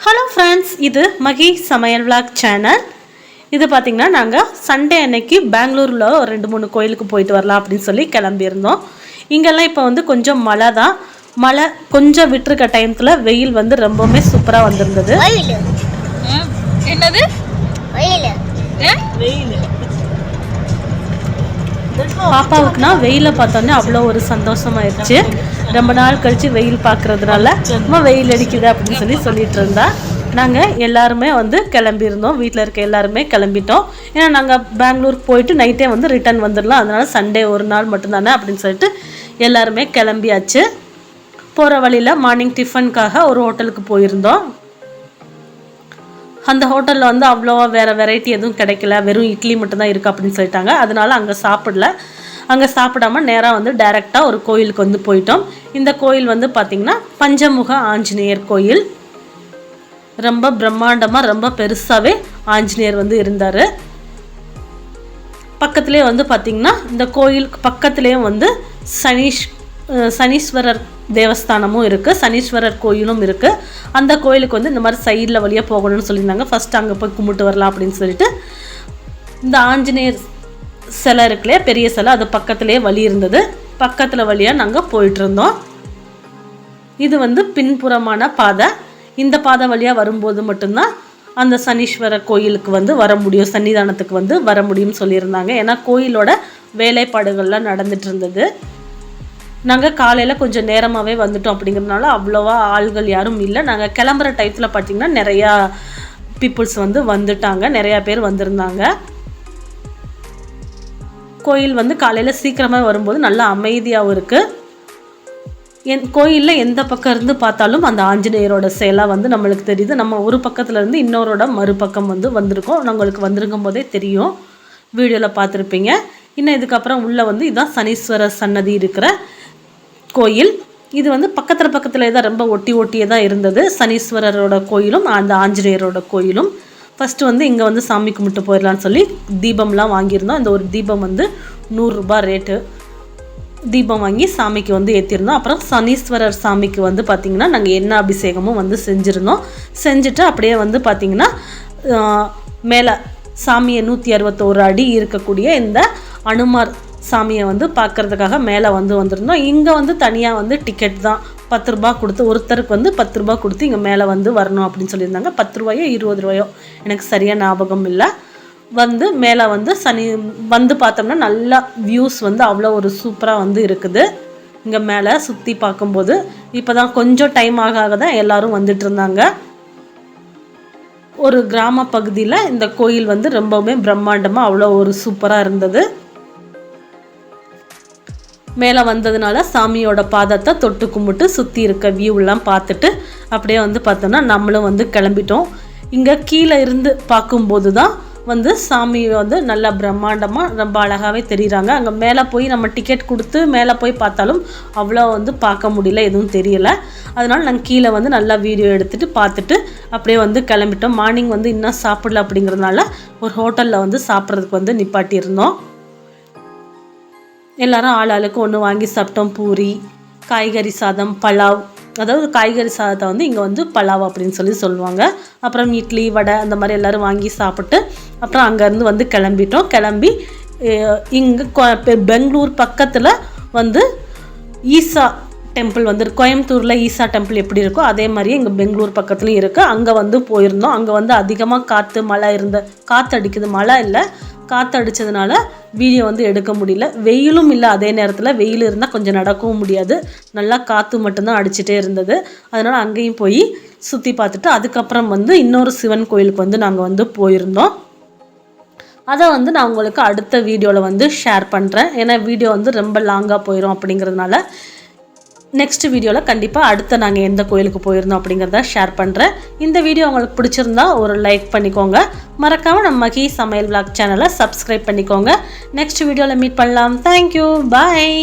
Hello friends இது மகி சமையல் vlog channel இது பார்த்திங்கன்னா நாங்கள் சண்டே அன்னைக்கு பெங்களூரில் ஒரு ரெண்டு மூணு கோயிலுக்கு போயிட்டு வரலாம் அப்படின்னு சொல்லி கிளம்பியிருந்தோம். இங்கெல்லாம் இப்போ வந்து கொஞ்சம் மழை தான். மழை கொஞ்சம் விட்டுருக்க டைமத்தில் வெயில் வந்து ரொம்பவுமே சூப்பராக வந்திருந்தது. வெயில். என்னது? வெயில். பாப்பாவுக்குனா வெயிலை பார்த்தோன்னே அவ்வளோ ஒரு சந்தோஷமாயிருச்சு. ரொம்ப நாள் கழித்து வெயில் பார்க்கறதுனால ரொம்ப வெயில் அடிக்குது அப்படின்னு சொல்லி சொல்லிட்டு இருந்தா. நாங்கள் எல்லாருமே வந்து கிளம்பியிருந்தோம். வீட்டில் இருக்க எல்லாருமே கிளம்பிட்டோம். ஏன்னா நாங்கள் பெங்களூர் போயிட்டு நைட்டே வந்து ரிட்டர்ன் வந்துடலாம். அதனால் சண்டே ஒரு நாள் மட்டும்தானே அப்படின்னு சொல்லிட்டு எல்லாருமே கிளம்பியாச்சு. போகிற வழியில் மார்னிங் டிஃபனுக்காக ஒரு ஹோட்டலுக்கு போயிருந்தோம். அந்த ஹோட்டலில் வந்து அவ்வளோவா வேறு வெரைட்டி எதுவும் கிடைக்கல. வெறும் இட்லி மட்டும்தான் இருக்குது அப்படின்னு சொல்லிட்டாங்க. அதனால அங்கே சாப்பிடல. அங்கே சாப்பிடாம நேராக வந்து டைரெக்டாக ஒரு கோயிலுக்கு வந்து போயிட்டோம். இந்த கோயில் வந்து பார்த்திங்கன்னா பஞ்சமுக ஆஞ்சநேயர் கோயில். ரொம்ப பிரம்மாண்டமாக ரொம்ப பெருசாகவே ஆஞ்சநேயர் வந்து இருந்தார். பக்கத்துலேயே வந்து பார்த்திங்கன்னா இந்த கோயிலுக்கு பக்கத்துலேயும் வந்து சனீஷ் சனீஸ்வரர் தேவஸ்தானமும் இருக்குது சனீஸ்வரர் கோயிலும் இருக்குது அந்த கோயிலுக்கு வந்து இந்த மாதிரி சைடில் வழியாக போகணும்னு சொல்லியிருந்தாங்க. ஃபஸ்ட்டு அங்கே போய் கும்பிட்டு வரலாம் அப்படின்னு சொல்லிட்டு. இந்த ஆஞ்சநேயர் சிலை இருக்குல்லையே பெரிய சிலை அது பக்கத்துலேயே வழி இருந்தது. பக்கத்தில் வழியாக நாங்கள் போயிட்டு இருந்தோம். இது வந்து பின்புறமான பாதை. இந்த பாதை வழியாக வரும்போது மட்டும்தான் அந்த சனீஸ்வரர் கோயிலுக்கு வந்து வர முடியும். சன்னிதானத்துக்கு வந்து வர முடியும்னு சொல்லியிருந்தாங்க. ஏன்னா கோயிலோட வேலைப்பாடுகள்லாம் நடந்துட்டு இருந்தது. நாங்கள் காலையில் கொஞ்சம் நேரமாகவே வந்துட்டோம் அப்படிங்கிறதுனால அவ்வளோவா ஆள்கள் யாரும் இல்லை. நாங்கள் கிளம்புற டயத்தில் பார்த்திங்கன்னா நிறையா பீப்புள்ஸ் வந்து வந்துட்டாங்க. நிறையா பேர் வந்திருந்தாங்க. கோயில் வந்து காலையில் சீக்கிரமாக வரும்போது நல்லா அமைதியாகவும் இருக்குது என் கோயிலில் எந்த பக்கம் இருந்து பார்த்தாலும் அந்த ஆஞ்சநேயரோட செயலாக வந்து நம்மளுக்கு தெரியுது. நம்ம ஒரு பக்கத்துலேருந்து இன்னொரோட மறுபக்கம் வந்து வந்திருக்கோம். நம்மளுக்கு வந்திருக்கும் போதே தெரியும். வீடியோவில் பார்த்துருப்பீங்க. இன்னும் இதுக்கப்புறம் உள்ளே வந்து இதுதான் சனீஸ்வரர் சன்னதி இருக்கிற கோயில். இது வந்து பக்கத்தில் பக்கத்தில் தான் ரொம்ப ஒட்டி ஒட்டியே தான் இருந்தது. சனீஸ்வரரோட கோயிலும் அந்த ஆஞ்சநேயரோட கோயிலும். ஃபஸ்ட்டு வந்து இங்கே வந்து சாமி கும்பிட்டு போயிடலான்னு சொல்லி தீபம்லாம் வாங்கியிருந்தோம். இந்த ஒரு தீபம் வந்து நூறுரூபா ரேட்டு தீபம் வாங்கி சாமிக்கு வந்து ஏற்றிருந்தோம் அப்புறம் சனீஸ்வரர் சாமிக்கு வந்து பார்த்திங்கன்னா நாங்கள் என்ன அபிஷேகமும் வந்து செஞ்சுருந்தோம். செஞ்சுட்டு அப்படியே வந்து பார்த்திங்கன்னா மேலே சாமியை நூற்றி அறுபத்தோரு அடி இருக்கக்கூடிய இந்த அனுமார் சாமியை வந்து பார்க்கறதுக்காக மேலே வந்து வந்திருந்தோம். இங்கே வந்து தனியாக வந்து டிக்கெட் தான். பத்து ரூபா கொடுத்து ஒருத்தருக்கு வந்து பத்து ரூபா கொடுத்து இங்கே மேலே வந்து வரணும் அப்படின்னு சொல்லியிருந்தாங்க. பத்து ரூபாயோ இருபது ரூபாயோ எனக்கு சரியாக ஞாபகம் இல்லை. வந்து மேலே வந்து சனி வந்து பார்த்தோம்னா நல்லா வியூஸ் வந்து அவ்வளோ ஒரு சூப்பராக வந்து இருக்குது. இங்கே மேலே சுற்றி பார்க்கும்போது இப்போ தான் கொஞ்சம் டைம் ஆக ஆக தான் எல்லோரும் வந்துட்டு இருந்தாங்க. ஒரு கிராம பகுதியில் இந்த கோயில் வந்து ரொம்பவுமே பிரம்மாண்டமாக அவ்வளோ ஒரு சூப்பராக இருந்தது. மேலே வந்ததுனால சாமியோட பாதத்தை தொட்டு கும்பிட்டு சுற்றி இருக்க வியூலாம் பார்த்துட்டு அப்படியே வந்து பார்த்தோன்னா நம்மளும் வந்து கிளம்பிட்டோம். இங்கே கீழே இருந்து பார்க்கும்போது தான் வந்து சாமி வந்து நல்லா பிரம்மாண்டமாக ரொம்ப அழகாகவே தெரிகிறாங்க அங்கே மேலே போய் நம்ம டிக்கெட் கொடுத்து மேலே போய் பார்த்தாலும் அவ்வளோ வந்து பார்க்க முடியல எதுவும் தெரியல. அதனால் நாங்கள் கீழே வந்து நல்லா வீடியோ எடுத்துகிட்டு பார்த்துட்டு அப்படியே வந்து கிளம்பிட்டோம். மார்னிங் வந்து இன்னும் சாப்பிடல அப்படிங்கிறதுனால ஒரு ஹோட்டலில் வந்து சாப்பிட்றதுக்கு வந்து நிப்பாட்டியிருந்தோம். எல்லாரும் ஆள் ஆளுக்கு ஒன்று வாங்கி சாப்பிட்டோம். பூரி காய்கறி சாதம் பலாவ். அதாவது காய்கறி சாதத்தை வந்து இங்கே வந்து பலாவ் அப்படின்னு சொல்லி சொல்லுவாங்க. அப்புறம் இட்லி வடை அந்த மாதிரி எல்லோரும் வாங்கி சாப்பிட்டு அப்புறம் அங்கேருந்து வந்து கிளம்பிட்டோம். கிளம்பி இங்கே பெங்களூர் பக்கத்தில் வந்து ஈசா டெம்பிள் வந்து கோயம்புத்தூரில் ஈசா டெம்பிள் எப்படி இருக்கோ அதே மாதிரியே இங்கே பெங்களூர் பக்கத்துலேயும் இருக்குது அங்கே வந்து போயிருந்தோம். அங்கே வந்து அதிகமாக காற்று மழை இருந்த காற்று அடிக்குது மழை இல்லை. காற்று அடித்ததுனால வீடியோ வந்து எடுக்க முடியல. வெயிலும் இல்லை அதே நேரத்தில் வெயில் இருந்தால் கொஞ்சம் நடக்கவும் முடியாது. நல்லா காற்று மட்டும்தான் அடிச்சுட்டே இருந்தது. அதனால் அங்கேயும் போய் சுற்றி பார்த்துட்டு அதுக்கப்புறம் வந்து இன்னொரு சிவன் கோயிலுக்கு வந்து நாங்கள் வந்து போயிருந்தோம். அதை வந்து நான் உங்களுக்கு அடுத்த வீடியோவில் வந்து ஷேர் பண்ணுறேன் ஏன்னா வீடியோ வந்து ரொம்ப லாங்காக போயிடும் அப்படிங்கிறதுனால நெக்ஸ்ட் வீடியோவில் கண்டிப்பாக அடுத்த நாங்கள் எந்த கோயிலுக்கு போயிருந்தோம் அப்படிங்கிறத ஷேர் பண்ணுறேன் இந்த வீடியோ உங்களுக்கு பிடிச்சிருந்தா ஒரு லைக் பண்ணிக்கோங்க. மறக்காமல் நம்ம மகி சமையல் விளாக் சேனலை சப்ஸ்கிரைப் பண்ணிக்கோங்க. நெக்ஸ்ட் வீடியோவில் மீட் பண்ணலாம். Thank you bye